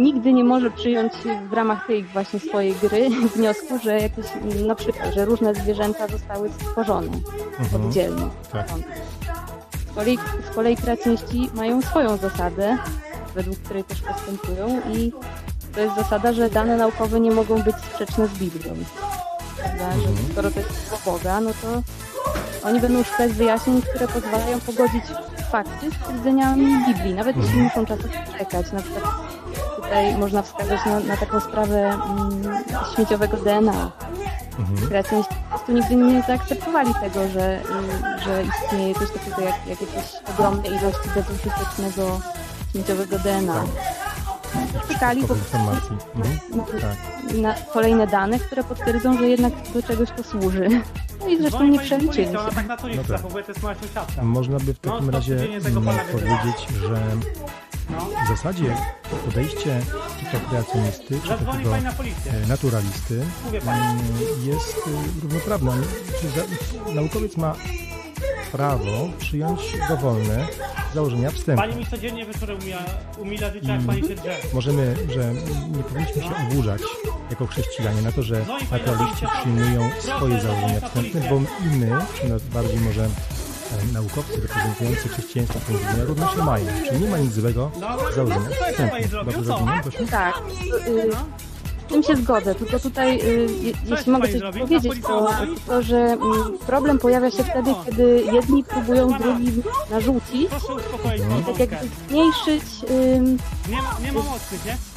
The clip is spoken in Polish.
nigdy nie może przyjąć w ramach tej właśnie swojej gry wniosku, że jakieś, na przykład, że różne zwierzęta zostały stworzone Mhm. oddzielnie. Tak. Z kolei, z kolei kreacjoniści mają swoją zasadę, według której też postępują i to jest zasada, że dane naukowe nie mogą być sprzeczne z Biblią. Prawda? Że Mhm. skoro to jest słowo Boga, no to oni będą szukać wyjaśnień, które pozwalają pogodzić fakty z twierdzeniami Biblii, nawet jeśli Mhm. muszą czasem czekać. Na przykład tutaj można wskazać na, na taką sprawę mm, śmieciowego DNA. Mhm. Kreacjoniści po prostu nigdy nie zaakceptowali tego, że, y, że istnieje coś takiego jak, jak jakieś ogromne ilości depozytycznego śmieciowego DNA. Szukali po Dodatkowej informacji. Mhm. Tak. na kolejne dane, które potwierdzą, że jednak do czegoś to służy. No i zresztą nie przeliczyli się. ona tak na co nie No tak. zachowuje, to jest moja sąsiadka. Można by w No, takim to razie powiedzieć, że No. W zasadzie podejście czy to kreacjonisty, czy e, naturalisty Mówię pani. mm, jest równoprawna. Czy za, naukowiec ma prawo przyjąć dowolne założenia wstępu. Pani mi codziennie wieczorem umila, umila życie, jak pani się drze. Możemy, że nie powinniśmy się oburzać jako chrześcijanie na to, że na naturaliści przyjmują swoje założenia wstępne, bo i my, czy nawet bardziej może e, naukowcy reprezentujący chrześcijaństwo również je mają. Czyli nie ma nic złego w założeniach wstępnych. Dobrze Co? rozumiem, Gosiu? Tak, y, z tym się zgodzę, tylko tutaj, y, je, jeśli mogę coś powiedzieć, to, to że mm, problem pojawia się wtedy, kiedy jedni próbują drugim narzucić, tak jakby zmniejszyć Nie ma, nie ma mocnych, nie?